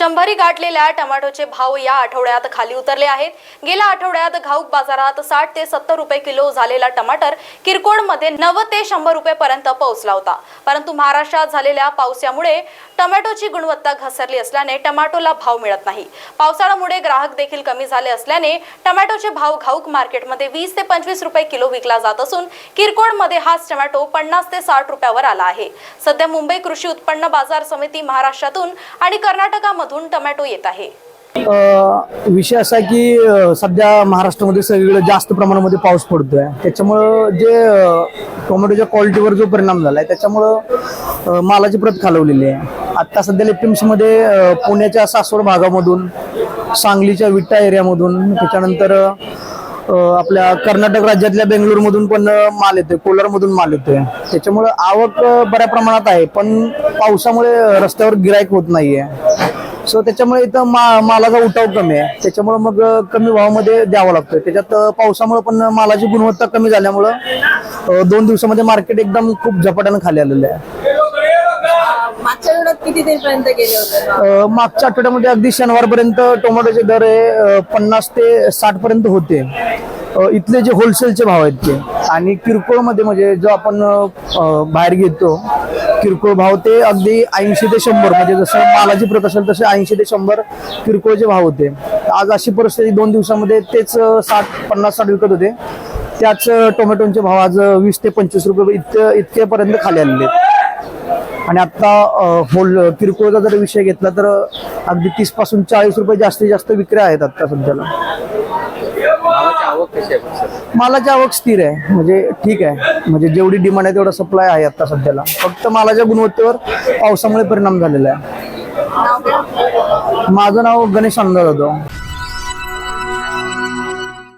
शंभरी गाठलेल्या टोमॅटोचे भाव या आठवड्यात खाली उतरले आहेत. गेल्या आठवड्यात घाऊक बाजारात साठ ते सत्तर रुपये किलो झालेला टमाटर किरकोळमध्ये नव्वद ते शंभर रुपये पर्यंत पोहोचला होता. परंतु महाराष्ट्रात झालेल्या पावसामुळे टोमॅटोची गुणवत्ता घसरली असल्याने टोमॅटोला भाव मिळत नाही. पावसाळ्यामुळे ग्राहक देखील कमी झाले असल्याने टोमॅटोचे भाव घाऊक मार्केटमध्ये वीस ते पंचवीस रुपये किलो विकला जात असून किरकोळमध्ये हाच टोमॅटो पन्नास ते साठ रुपयावर आला आहे. सध्या मुंबई कृषी उत्पन्न बाजार समिती महाराष्ट्रातून आणि मधून टोमॅटो येत आहे. विषय असा आहे की सध्या महाराष्ट्रामध्ये सगळीकडे जास्त प्रमाणामध्ये पाऊस पडतोय. त्याच्यामुळं जे टोमॅटोच्या क्वालिटीवर जो परिणाम झालाय त्याच्यामुळं मालाची प्रत खालवलेली आहे. आता सध्या एपीएमसी मध्ये पुण्याच्या सासवड भागामधून सांगलीच्या विट्टा एरियामधून त्याच्यानंतर आपल्या कर्नाटक राज्यातल्या बेंगलोरमधून पण माल येतोय कोलारमधून माल येतोय. त्याच्यामुळं आवक बऱ्या प्रमाणात आहे पण पावसामुळे रस्त्यावर गिराईक होत नाहीये. सो त्याच्यामुळे इथं मा मालाचा उठाव कमी आहे. त्याच्यामुळे मग कमी भावामध्ये द्यावा लागतोय. त्याच्यात पावसामुळे पण मालाची गुणवत्ता कमी झाल्यामुळं दोन दिवसामध्ये मार्केट एकदम खूप झपाट्यानं खाली आलेलं आहे. मागच्या आठवड्यात किती पर्यंत गेले होते? अ, मागच्या आठवड्यामध्ये अगदी शनिवारपर्यंत टोमॅटोचे दर हे पन्नास ते साठ पर्यंत होते. इथले जे होलसेलचे भाव आहेत ते. आणि किरकोळमध्ये म्हणजे जो आपण बाहेर घेतो किरकोळ भाव ते अगदी ऐंशी ते शंभर. म्हणजे जसं मालाची प्रत असेल तसे ऐंशी ते शंभर किरकोळचे भाव होते. आज अशी परिस्थिती दोन दिवसामध्ये तेच साठ पन्नास साठ विकत होते. त्याच टोमॅटोचे भाव आज वीस ते पंचवीस रुपये इतके इतकेपर्यंत खाली आलेले आणि आता होल किरकोळचा जर विषय घेतला तर अगदी तीसपासून चाळीस रुपये जास्तीत जास्त विक्री आहेत आता सध्याला. मालाची आवक कशी आहे पण सर? मालाची आवक स्थिर आहे. म्हणजे ठीक आहे. म्हणजे जेवढी डिमांड आहे तेवढा सप्लाय आहे आता सध्याला. फक्त मालाच्या गुणवत्तेवर पावसामुळे परिणाम झालेला आहे. माझं नाव गणेश अंदा जाधव